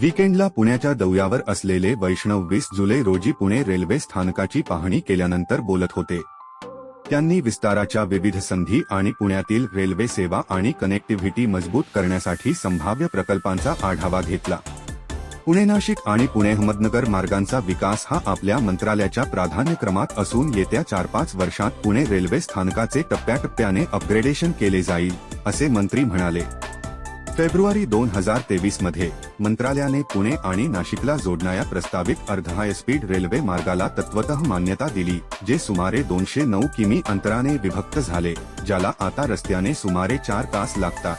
वीकेंडला पुण्याच्या दौऱ्यावर असलेले वैष्णव वीस जुलै रोजी पुणे रेल्वे स्थानकाची पाहणी केल्यानंतर बोलत होते. त्यांनी विस्ताराच्या विविध संधी आणि पुण्यातील रेल्वे सेवा आणि कनेक्टिव्हिटी मजबूत करण्यासाठी संभाव्य प्रकल्पांचा आढावा घेतला. पुणे नाशिक आणि पुणे अहमदनगर मार्गांचा विकास हा आपल्या मंत्रालयाच्या प्राधान्यक्रमात असून येत्या चार पाच वर्षात पुणे रेल्वे स्थानकाचे टप्प्याटप्प्याने अपग्रेडेशन केले जाईल असे मंत्री म्हणाले. फेब्रुवारी दोन हजार तेवीसमध्ये मंत्रालयाने पुणे आणि नाशिकला जोडणाऱ्या प्रस्तावित अर्ध हाय स्पीड रेल्वे मार्गाला तत्वतः मान्यता दिली जे सुमारे दोनशे नऊ किमी अंतराने विभक्त झाले ज्याला आता रस्त्याने सुमारे चार तास लागतात.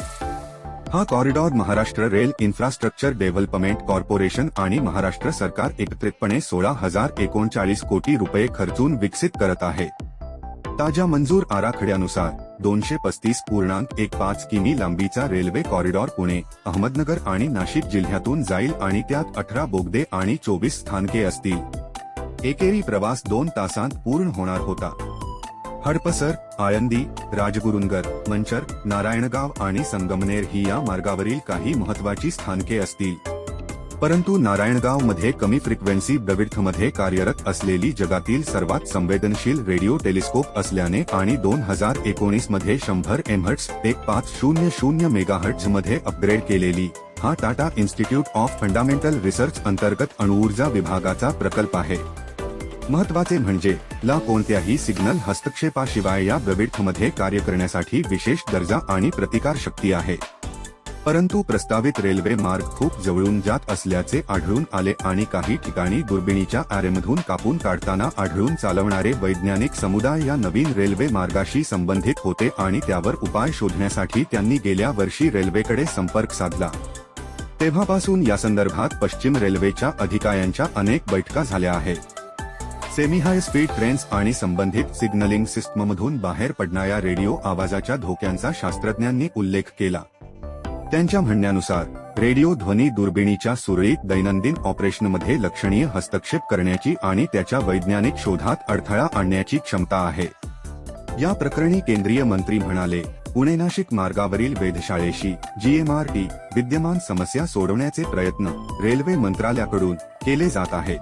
हा corridor Maharashtra rail infrastructure development corporation आणि महाराष्ट्र सरकार एकत्रितपणे सोळा हजार एकोणचाळीस कोटी रुपये खर्चून विकसित करत आहे. ताज्या मंजूर आराखड्यानुसार दोनशे पस्तीस पूर्णांक एक पाच किमी लांबीचा रेल्वे कॉरिडॉर पुणे अहमदनगर आणि नाशिक जिल्ह्यातून जाईल आणि त्यात अठरा बोगदे आणि चोवीस स्थानके असतील. एकेरी प्रवास दोन तासांत पूर्ण होणार होता. हडपसर आळंदी राजगुरुनगर मंचर नारायणगाव आणि संगमनेर ही या मार्गावरील काही महत्वाची स्थानके असतील. परंतु नारायणगावमध्ये कमी फ्रिक्वेन्सी मध्ये कार्यरत असलेली जगातील सर्वात संवेदनशील रेडिओ टेलिस्कोप असल्याने आणि दोन हजार एकोणीसमध्ये शंभर एमहर्ट्स एक पाच शून्य शून्य मेगाहर्ट्समध्ये अपग्रेड केलेली हा Tata Institute of Fundamental Research अंतर्गत अणुऊर्जा विभागाचा प्रकल्प आहे. महत्त्वाचे म्हणजे ला कोणत्याही सिग्नल हस्तक्षेपाशिवाय या मध्ये कार्य करण्यासाठी विशेष दर्जा आणि प्रतिकार शक्ती आहे. परंतु प्रस्तावित रेल्वे मार्ग खूप जवळून जात असल्याचे आढळून आले आणि काही ठिकाणी दुर्बिणीच्या आरेमधून कापून काढताना आढळून चालवणारे वैज्ञानिक समुदाय या नवीन रेल्वे मार्गाशी संबंधित होते आणि त्यावर उपाय शोधण्यासाठी त्यांनी गेल्या वर्षी रेल्वेकडे संपर्क साधला. तेव्हापासून या संदर्भात पश्चिम रेल्वेच्या अधिकाऱ्यांच्या अनेक बैठका झाल्या आहेत. सेमी हाय स्पीड ट्रेन्स आणि संबंधित सिग्नलिंग सिस्टममधून बाहेर पडणाऱ्या रेडिओ आवाजाच्या धोक्यांचा शास्त्रज्ञांनी उल्लेख केला. त्यांच्या म्हणण्यानुसार रेडिओ ध्वनी दुर्बिणीच्या सुरळीत दैनंदिन ऑपरेशनमध्ये लक्षणीय हस्तक्षेप करण्याची आणि त्याच्या वैज्ञानिक शोधात अडथळा आणण्याची क्षमता आहे. या प्रकरणी केंद्रीय मंत्री म्हणाले पुणे नाशिक मार्गावरील वेधशाळेशी जीएमआरटी विद्यमान समस्या सोडवण्याचे प्रयत्न रेल्वे मंत्रालयाकडून केले जात आहेत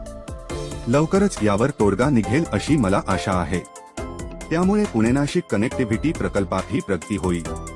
लवकरच यावर तोडगा निघेल अशी मला आशा आहे. त्यामुळे पुणे नाशिक कनेक्टिव्हिटी प्रकल्पातही प्रगती होईल.